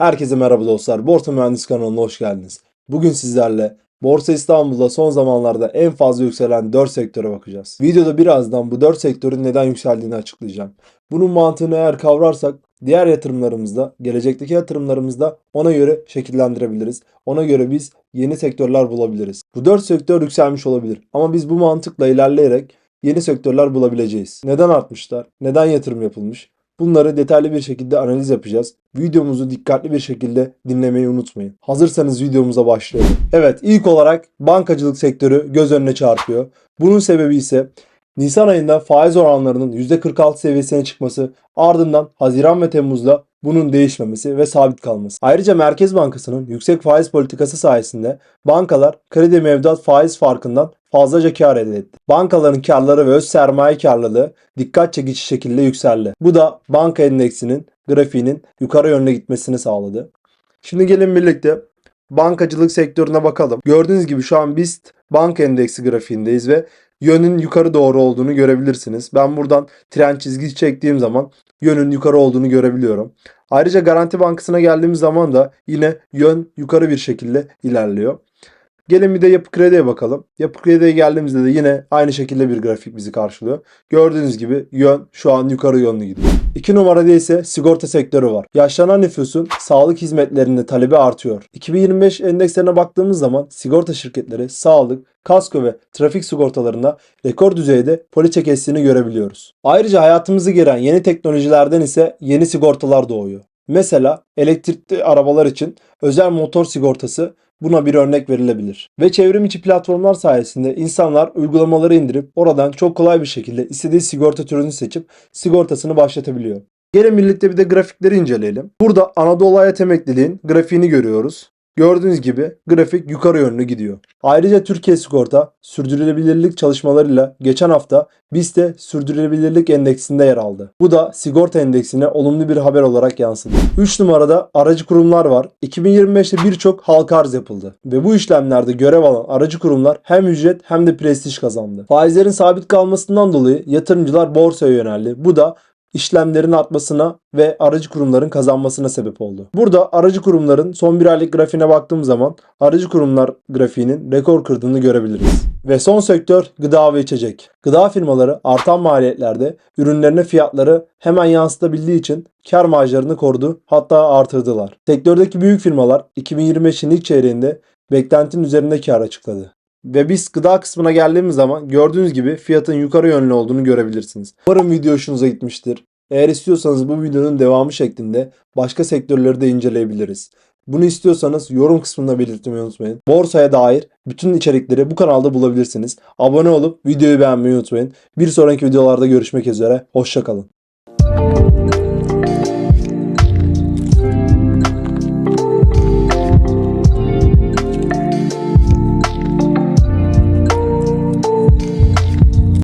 Herkese merhaba dostlar. Borsa Mühendis kanalına hoş geldiniz. Bugün sizlerle Borsa İstanbul'da son zamanlarda en fazla yükselen 4 sektöre bakacağız. Videoda birazdan bu 4 sektörün neden yükseldiğini açıklayacağım. Bunun mantığını eğer kavrarsak diğer yatırımlarımızda, gelecekteki yatırımlarımızda ona göre şekillendirebiliriz. Ona göre biz yeni sektörler bulabiliriz. Bu 4 sektör yükselmiş olabilir ama biz bu mantıkla ilerleyerek yeni sektörler bulabileceğiz. Neden artmışlar? Neden yatırım yapılmış? Bunları detaylı bir şekilde analiz yapacağız. Videomuzu dikkatli bir şekilde dinlemeyi unutmayın. Hazırsanız videomuza başlayalım. Evet ilk olarak bankacılık sektörü göz önüne çarpıyor. Bunun sebebi ise Nisan ayında faiz oranlarının %46 seviyesine çıkması ardından Haziran ve Temmuz'da bunun değişmemesi ve sabit kalması. Ayrıca Merkez Bankası'nın yüksek faiz politikası sayesinde bankalar kredi mevduat faiz farkından fazlaca kar elde etti. Bankaların karları ve öz sermaye karlılığı dikkat çekici şekilde yükseldi. Bu da banka endeksinin grafiğinin yukarı yönde gitmesini sağladı. Şimdi gelin birlikte bankacılık sektörüne bakalım. Gördüğünüz gibi şu an BIST banka endeksi grafiğindeyiz ve yönün yukarı doğru olduğunu görebilirsiniz. Ben buradan tren çizgisi çektiğim zaman yönün yukarı olduğunu görebiliyorum. Ayrıca Garanti Bankası'na geldiğimiz zaman da yine yön yukarı bir şekilde ilerliyor. Gelin bir de Yapı Kredi'ye bakalım. Yapı Kredi'ye geldiğimizde de yine aynı şekilde bir grafik bizi karşılıyor. Gördüğünüz gibi yön şu an yukarı yönlü gidiyor. İki numarada ise sigorta sektörü var. Yaşlanan nüfusun sağlık hizmetlerinde talebi artıyor. 2025 endekslerine baktığımız zaman sigorta şirketleri sağlık, kasko ve trafik sigortalarında rekor düzeyde poliçe kestiğini görebiliyoruz. Ayrıca hayatımızı giren yeni teknolojilerden ise yeni sigortalar doğuyor. Mesela elektrikli arabalar için özel motor sigortası buna bir örnek verilebilir. Ve çevrim içi platformlar sayesinde insanlar uygulamaları indirip oradan çok kolay bir şekilde istediği sigorta türünü seçip sigortasını başlatabiliyor. Gelin birlikte bir de grafikleri inceleyelim. Burada Anadolu Hayat Emekliliğin grafiğini görüyoruz. Gördüğünüz gibi grafik yukarı yönlü gidiyor. Ayrıca Türkiye Sigorta sürdürülebilirlik çalışmalarıyla geçen hafta BIST'te sürdürülebilirlik endeksinde yer aldı. Bu da sigorta endeksine olumlu bir haber olarak yansıdı. 3 numarada aracı kurumlar var. 2025'te birçok halka arz yapıldı. Ve bu işlemlerde görev alan aracı kurumlar hem ücret hem de prestij kazandı. Faizlerin sabit kalmasından dolayı yatırımcılar borsaya yöneldi. Bu da işlemlerin artmasına ve aracı kurumların kazanmasına sebep oldu. Burada aracı kurumların son bir aylık grafiğine baktığım zaman aracı kurumlar grafiğinin rekor kırdığını görebiliriz. Ve son sektör gıda ve içecek. Gıda firmaları artan maliyetlerde ürünlerine fiyatları hemen yansıtabildiği için kar marjlarını korudu hatta artırdılar. Sektördeki büyük firmalar 2025'in ilk çeyreğinde beklentinin üzerinde kar açıkladı. Ve biz gıda kısmına geldiğimiz zaman gördüğünüz gibi fiyatın yukarı yönlü olduğunu görebilirsiniz. Umarım video hoşunuza gitmiştir. Eğer istiyorsanız bu videonun devamı şeklinde başka sektörleri de inceleyebiliriz. Bunu istiyorsanız yorum kısmında belirtmeyi unutmayın. Borsaya dair bütün içerikleri bu kanalda bulabilirsiniz. Abone olup videoyu beğenmeyi unutmayın. Bir sonraki videolarda görüşmek üzere. Hoşçakalın.